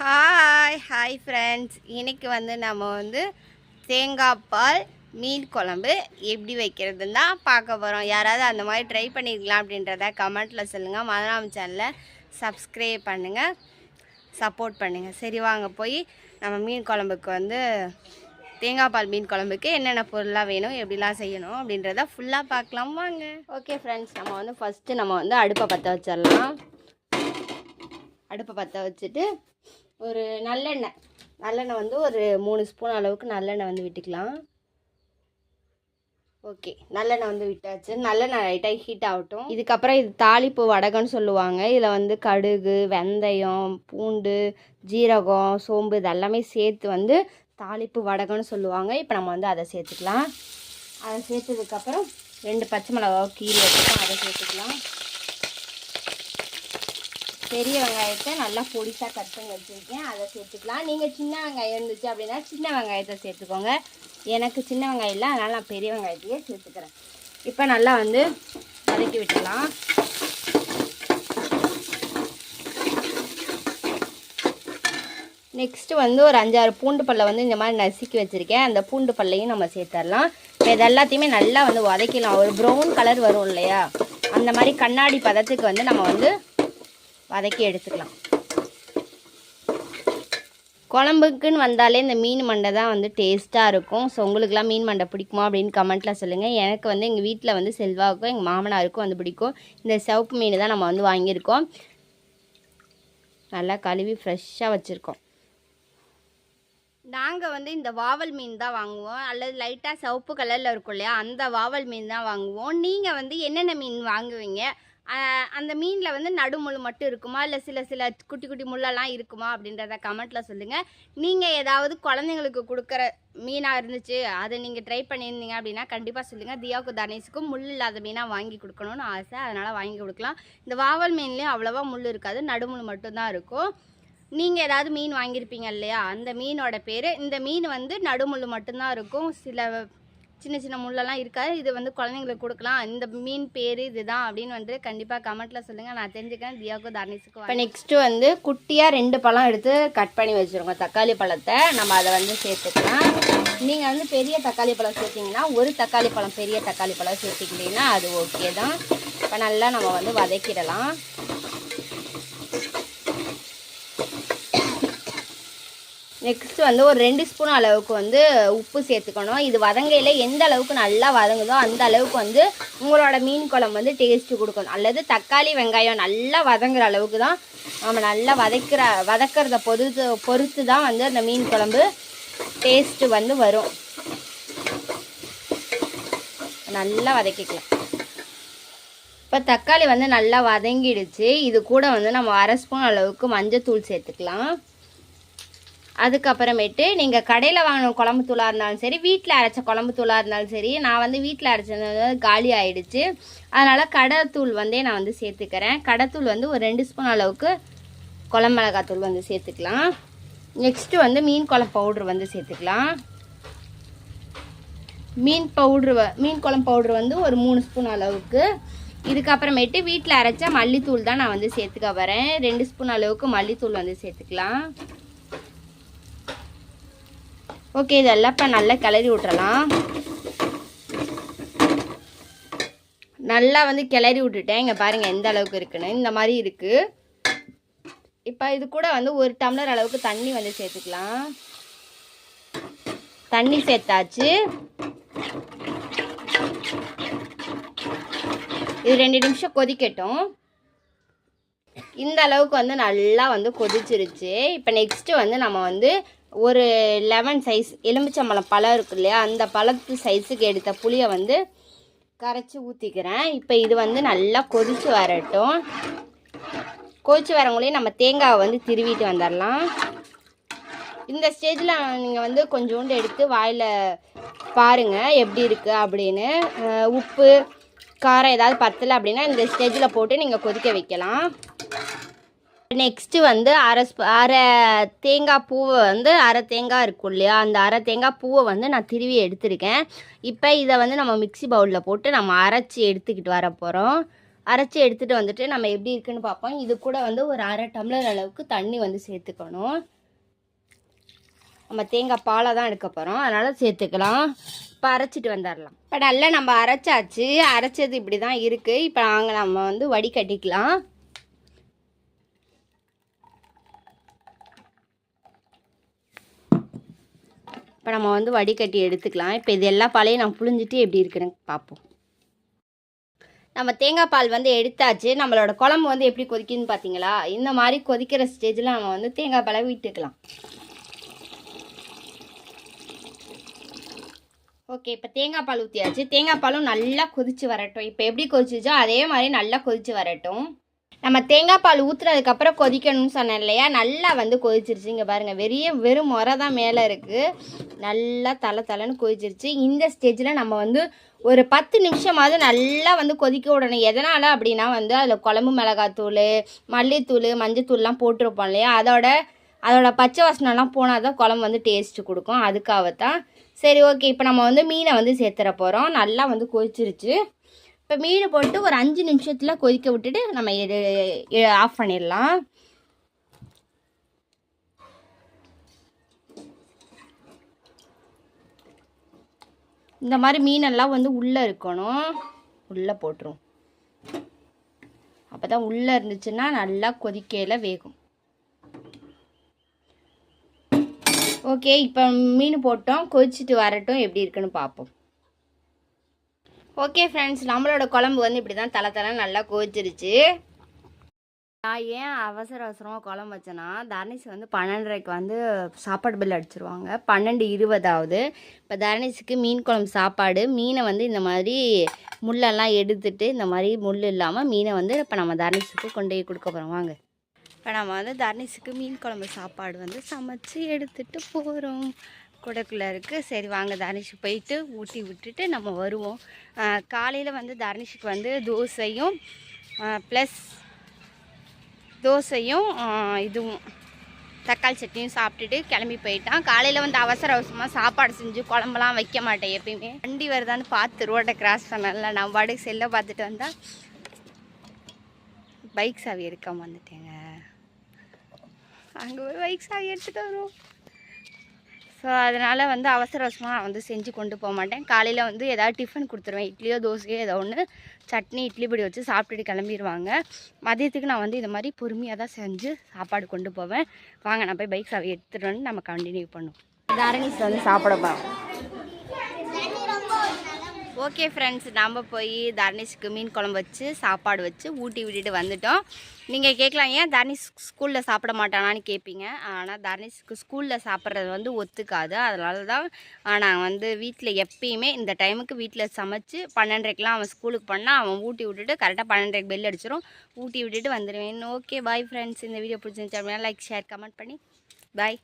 Hi hi friends இன்றைக்கி வந்து நம்ம வந்து தேங்காய் பால் மீன் குழம்பு எப்படி வைக்கிறதுன்னு தான் பார்க்க போகிறோம் யாராவது அந்த மாதிரி ட்ரை பண்ணியிருக்கலாம் அப்படின்றத கமெண்ட்டில் சொல்லுங்கள் மதுராம் சேனலை சப்ஸ்கிரைப் பண்ணுங்கள் சப்போர்ட் பண்ணுங்கள் சரி வாங்க போய் நம்ம மீன் குழம்புக்கு வந்து தேங்காய் பால் மீன் குழம்புக்கு என்னென்ன பொருளாக வேணும் எப்படிலாம் செய்யணும் அப்படின்றத ஃபுல்லாக பார்க்கலாம். வாங்க. ஓகே ஃப்ரெண்ட்ஸ் நம்ம வந்து ஃபஸ்ட்டு நம்ம வந்து அடுப்பை பற்ற வச்சிடலாம். அடுப்பை பற்ற வச்சுட்டு ஒரு நல்லெண்ணெய். நல்லெண்ணெய் வந்து ஒரு மூணு ஸ்பூன் அளவுக்கு நல்லெண்ணெய் வந்து விட்டுக்கலாம். ஓகே நல்லெண்ணெய் வந்து விட்டாச்சு. நல்லெண்ணெய் லைட்டாக ஹீட் ஆகட்டும். இதுக்கப்புறம் இது தாளிப்பு வடகம்னு சொல்லுவாங்க. இதில் வந்து கடுகு வெந்தயம் பூண்டு ஜீரகம் சோம்பு இதெல்லாமே சேர்த்து வந்து தாளிப்பு வடகம்னு சொல்லுவாங்க. இப்போ நம்ம வந்து அதை சேர்த்துக்கலாம். அதை சேர்த்ததுக்கப்புறம் ரெண்டு பச்சை மிளகாய் கீழே அதை சேர்த்துக்கலாம். பெரிய வெங்காயத்தை நல்லா பொடிசாக கட் பண்ணி வச்சுருக்கேன். அதை சேர்த்துக்கலாம். நீங்கள் சின்ன வெங்காயம் இருந்துச்சு அப்படின்னா சின்ன வெங்காயத்தை சேர்த்துக்கோங்க. எனக்கு சின்ன வெங்காயம் இல்லை அதனால் நான் பெரிய வெங்காயத்தையே சேர்த்துக்கிறேன். இப்போ நல்லா வந்து வதக்கி விட்டுலாம் நெக்ஸ்ட்டு வந்து ஒரு அஞ்சாறு பூண்டு பல்லை வந்து இந்த மாதிரி நசுக்கி வச்சுருக்கேன். அந்த பூண்டு பல்லையும் நம்ம சேர்த்துடலாம் இப்போ இது எல்லாத்தையுமே நல்லா வந்து உதைக்கலாம் ஒரு ப்ரௌன் கலர் வரும் இல்லையா? அந்த மாதிரி கண்ணாடி பதத்துக்கு வந்து நம்ம வந்து வதக்கி எடுத்துக்கலாம். குழம்புக்குன்னு வந்தாலே இந்த மீன் மண்டை தான் வந்து டேஸ்ட்டாக இருக்கும். ஸோ உங்களுக்குலாம் மீன் மண்டை பிடிக்குமா அப்படின்னு கமெண்ட்டில் சொல்லுங்கள் எனக்கு வந்து எங்கள் வீட்டில் வந்து செல்வாவுக்கும் எங்கள் மாமனாருக்கும் வந்து பிடிக்கும். இந்த சிவப்பு மீன் தான் நம்ம வந்து வாங்கியிருக்கோம். நல்லா கழுவி ஃப்ரெஷ்ஷாக வச்சுருக்கோம். நாங்கள் வந்து இந்த வாவல் மீன் தான் வாங்குவோம். அல்லது லைட்டாக சிவப்பு கலரில் இருக்கும் இல்லையா அந்த வாவல் மீன் தான் வாங்குவோம். நீங்கள் வந்து என்னென்ன மீன் வாங்குவீங்க? அந்த மீனில் வந்து நடுமுள் மட்டும் இருக்குமா? இல்லை சில சில குட்டி குட்டி முள்ளெல்லாம் இருக்குமா? அப்படின்றத கமெண்ட்டில் சொல்லுங்கள் நீங்கள் ஏதாவது குழந்தைங்களுக்கு கொடுக்குற மீனாக இருந்துச்சு அதை நீங்கள் ட்ரை பண்ணியிருந்தீங்க அப்படின்னா கண்டிப்பாக சொல்லுங்கள் தியாவுக்கு தனேஷுக்கும் முள் இல்லாத மீனாக வாங்கி கொடுக்கணும்னு ஆசை. அதனால் வாங்கி கொடுக்கலாம். இந்த வாவல் மீன்லேயும் அவ்வளோவா முள் இருக்காது. நடுமுள் மட்டும்தான் இருக்கும். நீங்கள் ஏதாவது மீன் வாங்கியிருப்பீங்க இல்லையா? அந்த மீனோட பேர். இந்த மீன் வந்து நடுமுள் மட்டும்தான் இருக்கும். சில சின்ன சின்ன முள்ளெல்லாம் இருக்காது. இது வந்து குழந்தைங்களுக்கு கொடுக்கலாம். இந்த மீன் பேர் இதுதான் அப்படின்னு வந்து கண்டிப்பாக கமெண்ட்டில் சொல்லுங்கள் நான் தெரிஞ்சுக்கிறேன். தியாவுக்கும் தர்ணிஸுக்கும் இப்போ நெக்ஸ்ட்டு வந்து குட்டியாக ரெண்டு பழம் எடுத்து கட் பண்ணி வச்சுருங்க. தக்காளி பழத்தை நம்ம அதை வந்து சேர்த்துக்கலாம். நீங்கள் வந்து பெரிய தக்காளி பழம் சேர்த்திங்கன்னா ஒரு தக்காளி பழம் பெரிய தக்காளி பழம் சேர்த்துக்கிட்டிங்கன்னா அது ஓகே தான். இப்போ நல்லா நம்ம வந்து வதக்கிடலாம். நெக்ஸ்ட் வந்து ஒரு ரெண்டு ஸ்பூன் அளவுக்கு வந்து உப்பு சேர்த்துக்கணும். இது வதங்கையில் எந்த அளவுக்கு நல்லா வதங்குதோ அந்த அளவுக்கு வந்து உங்களோட மீன் குழம்பு வந்து டேஸ்ட்டு கொடுக்கணும். அல்லது தக்காளி வெங்காயம் நல்லா வதங்குற அளவுக்கு தான் நம்ம நல்லா வதக்கிற வதக்கிறத பொறுத்து பொறுத்து தான் வந்து அந்த மீன் குழம்பு டேஸ்ட்டு வந்து வரும். நல்லா வதக்கிக்கலாம். இப்போ தக்காளி வந்து நல்லா வதங்கிடுச்சு. இது கூட வந்து நம்ம அரை ஸ்பூன் அளவுக்கு மஞ்சத்தூள் சேர்த்துக்கலாம். அதுக்கப்புறமேட்டு நீங்கள் கடையில் வாங்கின குழம்பு தூளாக இருந்தாலும் சரி வீட்டில் அரைச்ச குழம்பு தூளாக இருந்தாலும் சரி நான் வந்து வீட்டில் அரைச்சது காலி ஆகிடுச்சு அதனால் கடைத்தூள் வந்தே நான் வந்து சேர்த்துக்கிறேன். கடைத்தூள் வந்து ஒரு ரெண்டு ஸ்பூன் அளவுக்கு குழம்பு மிளகாத்தூள் வந்து சேர்த்துக்கலாம். நெக்ஸ்ட்டு வந்து மீன் குழம்பு பவுட்ரு வந்து சேர்த்துக்கலாம். மீன் பவுட்ரு வ மீன் குழம்பு பவுட்ரு வந்து ஒரு மூணு ஸ்பூன் அளவுக்கு. இதுக்கப்புறமேட்டு வீட்டில் அரைச்ச மல்லித்தூள் தான் நான் வந்து சேர்த்துக்க வரேன் ரெண்டு ஸ்பூன் அளவுக்கு மல்லித்தூள் வந்து சேர்த்துக்கலாம். ஓகே இதெல்லாம் இப்போ நல்லா கிளறி விட்றலாம் நல்லா வந்து கிளறி விட்டுட்டேன். இங்கே பாருங்கள் எந்த அளவுக்கு இருக்குன்னு. இந்த மாதிரி இருக்குது இப்போ இது கூட வந்து ஒரு டம்ளர் அளவுக்கு தண்ணி வந்து சேர்த்துக்கலாம். தண்ணி சேர்த்தாச்சு. இது ரெண்டு நிமிஷம் கொதிக்கட்டும். இந்த அளவுக்கு வந்து நல்லா வந்து கொதிச்சிருச்சு. இப்போ நெக்ஸ்ட்டு வந்து நம்ம வந்து ஒரு லெமன் சைஸ் எலுமிச்சம்பழம் பழம் இருக்கு இல்லையா? அந்த பழத்து சைஸுக்கு எடுத்த புளியை வந்து கரைச்சி ஊற்றிக்கிறேன் இப்போ இது வந்து நல்லா கொதிச்சு வரட்டும். கொதிச்சு வரவங்களையும் நம்ம தேங்காவை வந்து திருவிட்டு வந்துடலாம் இந்த ஸ்டேஜில் நீங்கள் வந்து கொஞ்சோண்டு எடுத்து வாயில் பாருங்கள் எப்படி இருக்குது அப்படின்னு. உப்பு காரம் ஏதாவது பத்தலை அப்படின்னா இந்த ஸ்டேஜில் போட்டு நீங்கள் கொதிக்க வைக்கலாம். நெக்ஸ்ட்டு வந்து அரை அரை தேங்காய் பூவை வந்து அரை தேங்காய் இருக்கும் இல்லையா? அந்த அரை தேங்காய் பூவை வந்து நான் திருவி எடுத்திருக்கேன். இப்போ இதை வந்து நம்ம மிக்ஸி பவுலில் போட்டு நம்ம அரைச்சி எடுத்துக்கிட்டு வர போகிறோம் அரைச்சி எடுத்துகிட்டு வந்துட்டு நம்ம எப்படி இருக்குன்னு பார்ப்போம். இது கூட வந்து ஒரு அரை டம்ளர் அளவுக்கு தண்ணி வந்து சேர்த்துக்கணும். நம்ம தேங்காய் பாலை தான் எடுக்க போகிறோம் அதனால் சேர்த்துக்கலாம். இப்போ அரைச்சிட்டு வந்துடலாம். இப்போ நல்லா நம்ம அரைச்சாச்சு. அரைச்சது இப்படி தான் இருக்குது இப்போ நாங்கள் நம்ம வந்து வடிகட்டிக்கலாம். இப்போ நம்ம வந்து வடிகட்டி எடுத்துக்கலாம். இப்போ இது எல்லா பாலையும் நான் புழிஞ்சிட்டு எப்படி இருக்குன்னு பார்ப்போம் நம்ம தேங்காய் பால் வந்து எடுத்தாச்சு. நம்மளோட குழம்பு வந்து எப்படி கொதிக்குதுன்னு பார்த்தீங்களா இந்த மாதிரி கொதிக்கிற ஸ்டேஜில் நம்ம வந்து தேங்காய் பாலை விட்டுக்கலாம். ஓகே இப்போ தேங்காய் பால் ஊற்றியாச்சு தேங்காய் பாலும் நல்லா கொதித்து வரட்டும். இப்போ எப்படி கொதிச்சுச்சோ அதே மாதிரி நல்லா கொதித்து வரட்டும். நம்ம தேங்காய் பால் ஊற்றுனதுக்கப்புறம் கொதிக்கணும்னு சொன்னேன் இல்லையா? நல்லா வந்து கொதிச்சிருச்சு. இங்கே பாருங்கள் வெறிய வெறும் முறை தான் மேலே இருக்குது நல்லா தலை தலைன்னு கொதிச்சிருச்சு. இந்த ஸ்டேஜில் நம்ம வந்து ஒரு பத்து நிமிஷமாவது நல்லா வந்து கொதிக்க விடணும். எதனால் அப்படின்னா வந்து அதில் குழம்பு மிளகாத்தூள் மல்லித்தூள் மஞ்சத்தூள்லாம் போட்டிருப்போம் இல்லையா? அதோட அதோட பச்சை வசனம்லாம் போனால் தான் குழம்பு வந்து டேஸ்ட்டு கொடுக்கும். அதுக்காகத்தான். சரி ஓகே இப்போ நம்ம வந்து மீனை வந்து சேர்த்துற போகிறோம் நல்லா வந்து கொதிச்சிருச்சு. இப்போ மீன் போட்டு ஒரு அஞ்சு நிமிஷத்தில் கொதிக்க விட்டுட்டு நம்ம இது ஆஃப் பண்ணிடலாம். இந்த மாதிரி மீனெல்லாம் வந்து உள்ளே இருக்கணும். உள்ளே போட்டுரும். அப்போ தான் உள்ளே இருந்துச்சுன்னா நல்லா கொதிக்கையில் வேகும். ஓகே இப்போ மீன் போட்டோம். கொதிச்சுட்டு வரட்டும். எப்படி இருக்குன்னு பார்ப்போம் ஓகே ஃப்ரெண்ட்ஸ் நம்மளோட குழம்பு வந்து இப்படி தான் தலை தலை நல்லா கோச்சிருச்சு. நான் ஏன் அவசர அவசரமாக குழம்பு வச்சேன்னா தர்னிஸ் வந்து பன்னெண்டரைக்கு வந்து சாப்பாடு பில் அடிச்சிருவாங்க. பன்னெண்டு இருபதாவது. இப்போ தர்னிஸுக்கு மீன் குழம்பு சாப்பாடு மீனை வந்து இந்த மாதிரி முள்ளெல்லாம் எடுத்துட்டு இந்த மாதிரி முள் இல்லாமல் மீனை வந்து இப்போ நம்ம தர்னிஸுக்கு கொண்டு போய் கொடுக்க போகிறோம் வாங்க. இப்போ நம்ம வந்து தர்னிஸுக்கு மீன் குழம்பு சாப்பாடு வந்து சமைச்சு எடுத்துகிட்டு போகிறோம் குடக்குள்ளே இருக்குது சரி வாங்க தர்னிஷுக்கு போயிட்டு ஊட்டி விட்டுட்டு நம்ம வருவோம். காலையில் வந்து தர்னிஷுக்கு வந்து தோசையும் ப்ளஸ் தோசையும் இதுவும் தக்காளி சட்னியும் சாப்பிட்டுட்டு கிளம்பி போயிட்டான். காலையில் வந்து அவசர அவசரமாக சாப்பாடு செஞ்சு குழம்புலாம் வைக்க மாட்டேன் எப்பயுமே. வண்டி வருதான்னு பார்த்து ரோட்டை கிராஸ் பண்ணல. நான் பாட்டுக்கு செல்லை பார்த்துட்டு வந்தால் பைக் சாவி எடுக்காமல் வந்துட்டேங்க. அங்கே போய் பைக் சாவி எடுத்துகிட்டு வரும் ஸோ அதனால் வந்து அவசர அவசரமாக நான் வந்து செஞ்சு கொண்டு போக மாட்டேன். காலையில் வந்து ஏதாவது டிஃபன் கொடுத்துருவேன். இட்லியோ தோசையோ ஏதோ ஒன்று சட்னி இட்லி பொடி வச்சு சாப்பிட்டுட்டு கிளம்பிடுவாங்க மதியத்துக்கு நான் வந்து இந்த மாதிரி பொறுமையாக தான் செஞ்சு சாப்பாடு கொண்டு போவேன். வாங்க நான் போய் பைக் சாவி எடுத்துகிட்டு வந்து நம்ம கண்டினியூ பண்ணுவோம். தரணிஸ் வந்து சாப்பிட போகிறோம் ஓகே ஃப்ரெண்ட்ஸ் நாம் போய் தர்னிஷ்க்கு மீன் குழம்பு வச்சு சாப்பாடு வச்சு ஊட்டி விட்டுட்டு வந்துட்டோம். நீங்கள் கேட்கலாம் ஏன் தர்னிஷ் ஸ்கூலில் சாப்பிட மாட்டானான்னு கேட்பீங்க ஆனால் தர்னிஷ்க்கு ஸ்கூலில் சாப்பிட்றது வந்து ஒத்துக்காது. அதனால தான் நான் வந்து வீட்டில் எப்பயுமே இந்த டைமுக்கு வீட்டில் சமைச்சு பன்னெண்டரைக்கெலாம் அவன் ஸ்கூலுக்கு பண்ணால் அவன் ஊட்டி விட்டுட்டு கரெக்டாக பன்னெண்டரைக்கு பெல் அடிச்சிடும் ஊட்டி விட்டுட்டு வந்துடுவேன் ஓகே பாய் ஃப்ரெண்ட்ஸ் இந்த வீடியோ பிடிச்சிருந்துச்சு அப்படின்னா லைக் ஷேர் கமெண்ட் பண்ணி பாய்